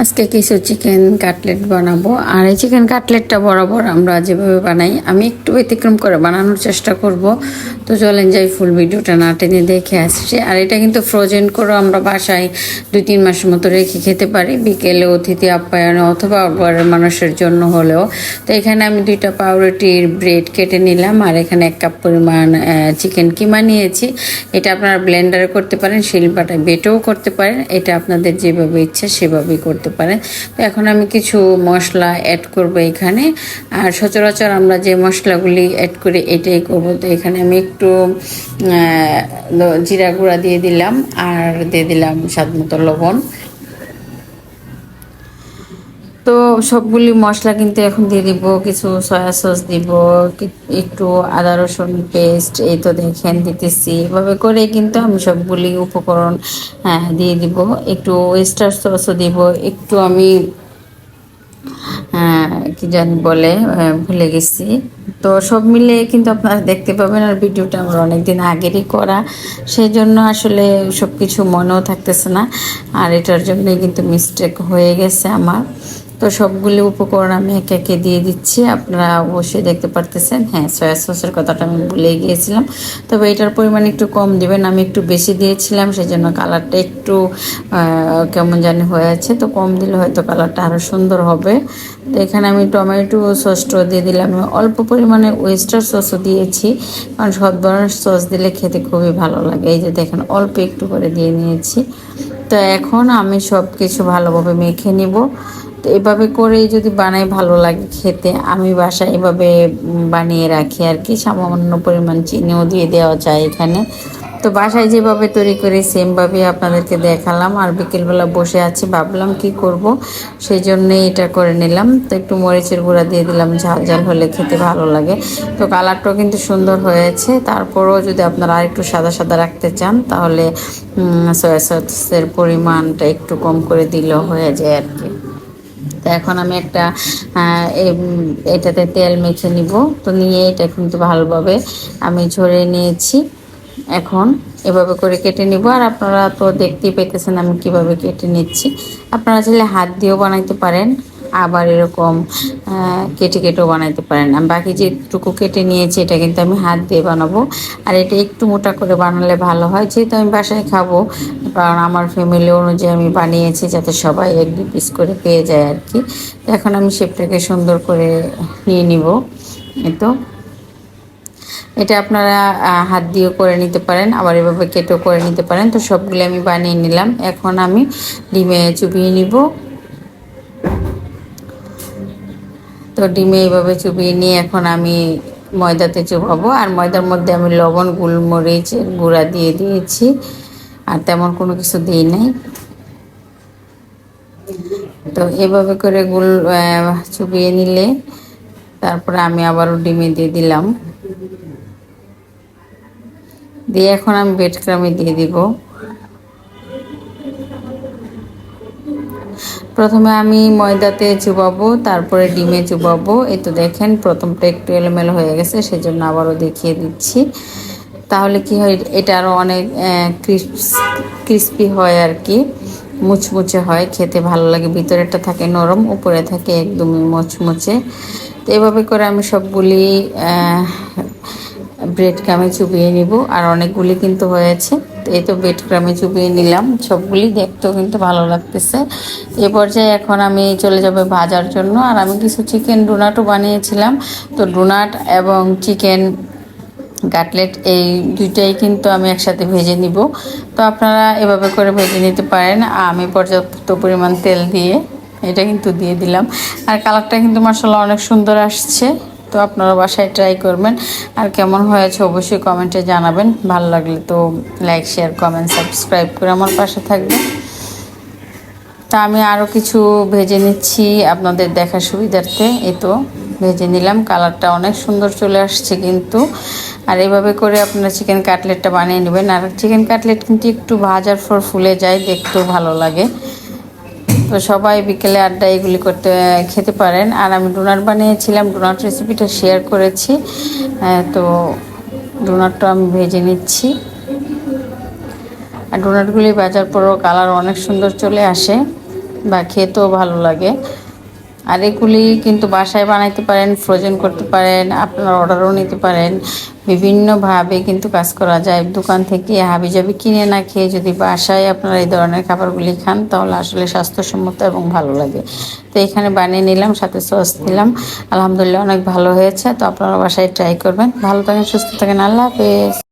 আজকে কিছু chicken cutlet বানাবো। আর এই চিকেন কাটলেটটা বরাবর আমরা যেভাবে বানাই, আমি একটু ব্যতিক্রম করে বানানোর চেষ্টা করব। তো চলেন যাই ফুল ভিডিওটা না টেনে দেখে আসছি। আর এটা কিন্তু ফ্রোজেন করে আমরা বাসায় দুই তিন মাসের মতো রেখে খেতে পারি। বিকেলে অতিথি, আপ্যায়নে অথবা ঘরের মানুষের জন্য হলেও। তো এখানে আমি দুইটা পাউরুটির ব্রেড কেটে নিলাম। আর এখানে এক কাপ পরিমাণ চিকেন কিমা নিয়েছি। এটা আপনারা ব্লেন্ডারে করতে পারেন, শিলপাটায় বেটেও করতে পারেন। এটা আপনাদের যেভাবে ইচ্ছা সেভাবেই করতে পারেন তো এখন আমি কিছু মশলা অ্যাড করব এখানে। আর সচরাচর আমরা যে মশলাগুলি অ্যাড করি এটাই করব। তো এখানে আমি একটু জিরা গুঁড়া দিয়ে দিলাম। আর দিয়ে দিলাম স্বাদ মতো লবণ। তো সবগুলি মশলা কিন্তু এখন দিয়ে দিব কিছু সয়া সস দিব একটু আদা রসুন পেস্ট এই তো দেখেন দিতেছি। এভাবে করে কিন্তু আমি সবগুলি উপকরণ হ্যাঁ, দিয়ে দিব। একটু ওয়েস্টার সসও দিব। একটু আমি হ্যাঁ, কি জানি বলে ভুলে গেছি। তো সব মিলে কিন্তু আপনারা দেখতে পাবেন আর ভিডিওটা আমার অনেকদিন আগেরই করা। সেই জন্য আসলে সব কিছু মনেও থাকতেছে না আর এটার জন্যই কিন্তু মিস্টেক হয়ে গেছে আমার। তো সবগুলি উপকরণ আমি একে একে দিয়ে দিচ্ছি। আপনারা অবশ্যই দেখতে পারতেছেন। হ্যাঁ সয়া সসের কথাটা আমি ভুলে গিয়েছিলাম। তবে এটার পরিমাণ একটু কম দিবেন। আমি একটু বেশি দিয়েছিলাম সেই জন্য কালারটা একটু কেমন জানি হয়ে আছে। তো কম দিলে হয়তো কালারটা আরও সুন্দর হবে। তো এখানে আমি টমেটো সসটাও দিয়ে দিলাম। অল্প পরিমাণে ওয়েস্টার সসও দিয়েছি। কারণ সব ধরনের সস দিলে খেতে খুবই ভালো লাগে। এই যে দেখেন, অল্প একটু করে দিয়ে নিয়েছি। তো এখন আমি সব কিছু ভালোভাবে মেখে নিব। তো এভাবে করেই যদি বানাই ভালো লাগে খেতে, আমি বাসায় এভাবে বানিয়ে রাখি আর কি। সামান্য পরিমাণ চিনিও দিয়ে দেওয়া যায় এখানে। তো বাসায় যেভাবে তৈরি করি, সেমভাবে আপনাদেরকে দেখালাম। আর বিকেলবেলা বসে আছি, ভাবলাম কি করব সেই জন্যেই এটা করে নিলাম। তো একটু মরিচের গুঁড়া দিয়ে দিলাম, ঝাল ঝাল হলে খেতে ভালো লাগে। তো কালারটাও কিন্তু সুন্দর হয়েছে। তারপরেও যদি আপনারা আরেকটু সাদা সাদা রাখতে চান, তাহলে সয়া সসের পরিমাণটা একটু কম করে দিলেও হয়ে যায় আর কি। তো এখন আমি একটা এটাতে তেল মেখে নিব। তো নিয়ে এটা কিন্তু ভালোভাবে আমি ঝরে নিয়েছি। এখন এভাবে করে কেটে নিব। আর আপনারা তো দেখতেই পেতেছেন আমি কীভাবে কেটে নিচ্ছি। আপনারা চাইলে হাত দিয়েও বানাইতে পারেন। আবার এরকম কেটে কেটেও বানাইতে পারেন। আর বাকি যেটুকু কেটে নিয়েছি, এটা কিন্তু আমি হাত দিয়ে বানাবো। আর এটা একটু মোটা করে বানালে ভালো হয়। যেহেতু আমি বাসায় খাব, কারণ আমার ফ্যামিলি অনুযায়ী আমি বানিয়েছি যাতে সবাই এক দু পিস করে পেয়ে যায় আর কি। এখন আমি শেপটাকে সুন্দর করে নিয়ে নিব। তো। এটা আপনারা হাত দিয়েও করে নিতে পারেন, আবার এভাবে কেটেও করে নিতে পারেন। তো সবগুলো আমি বানিয়ে নিলাম। এখন আমি ডিমে চুবিয়ে নিব। তো ডিমে এইভাবে চুবিয়ে নিয়ে এখন আমি ময়দাতে চুবাবো। আর ময়দার মধ্যে আমি লবণ, গোলমরিচ গুঁড়া দিয়ে দিয়েছি। আর তেমন কোনো কিছু দিই নাই। তো এভাবে করে গুল চুবিয়ে নিলে তারপরে আমি আবারও ডিমে দিয়ে দিলাম। দিয়ে এখন আমি বেড ক্রামে দিয়ে দিব। প্রথমে আমি ময়দাতে চুবাবো, তারপরে ডিমে চুবাবো। এই তো দেখেন, প্রথমটা একটু এলোমেলো হয়ে গেছে, সেজন্য আবারও দেখিয়ে দিচ্ছি। তাহলে কি হয়, এটা আরও অনেক ক্রিস্পি হয় আর কি, মুচমুচে হয়, খেতে ভালো লাগে। ভিতরেরটা থাকে নরম, উপরে থাকে একদমই মুচমুচে। তো এভাবে করে আমি সবগুলি ব্রেড ক্রামে চুবিয়ে নিব। আর অনেকগুলি কিন্তু হয়েছে। এই তো ব্রেড ক্রামে চুবিয়ে নিলাম। সবগুলি দেখতেও কিন্তু ভালো লাগতেছে। এ পর্যায়ে এখন আমি চলে যাব ভাজার জন্য। আর আমি কিছু চিকেন ডোনাটও বানিয়েছিলাম। তো ডোনাট এবং চিকেন কাটলেট এই দুইটাই কিন্তু আমি একসাথে ভেজে নিব। তো আপনারা এভাবে করে ভেজে নিতে পারেন। আমি পর্যাপ্ত পরিমাণ তেল দিয়ে এটা কিন্তু দিয়ে দিলাম। আর কালারটা কিন্তু মাসাল্লাহ অনেক সুন্দর আসছে। তো আপনারা বাসায় ট্রাই করবেন। আর কেমন হয়েছে অবশ্যই কমেন্টে জানাবেন। ভালো লাগলে তো লাইক শেয়ার কমেন্ট সাবস্ক্রাইব করে আমার পাশে থাকবেন। তা আমি আরও কিছু ভেজে নিচ্ছি আপনাদের দেখার সুবিধার্থে। এই তো ভেজে নিলাম। কালারটা অনেক সুন্দর চলে আসছে কিন্তু। আর এভাবে করে আপনারা চিকেন কাটলেটটা বানিয়ে নেবেন। আর চিকেন কাটলেট কিন্তু একটু ভাজার পর ফুলে যায়, দেখতেও ভালো লাগে। সবাই বিকেলে আড্ডা এগুলি করতে খেতে পারেন। আর আমি ডোনাট বানিয়েছিলাম, ডোনাট রেসিপিটা শেয়ার করেছি। তো ডোনাটটা আমি ভেজে নিচ্ছি। আর ডোনাটগুলি বাজার পরও কালার অনেক সুন্দর চলে আসে বা খেতেও ভালো লাগে। আর এগুলি কিন্তু বাসায় বানাইতে পারেন ফ্রোজেন করতে পারেন, আপনার অর্ডারও নিতে পারেন। বিভিন্নভাবে কিন্তু কাজ করা যায়। দোকান থেকে হাবিজাবি কিনে না খেয়ে যদি বাসায় আপনারা এই ধরনের খাবারগুলি খান, তাহলে আসলে স্বাস্থ্যসম্মত এবং ভালো লাগে। তো এখানে বানিয়ে নিলাম, সাথে সস দিলাম। আলহামদুলিল্লাহ অনেক ভালো হয়েছে। তো আপনারা বাসায় ট্রাই করবেন। ভালো থাকেন, সুস্থ থাকেন। আল্লাহ হাফেজ।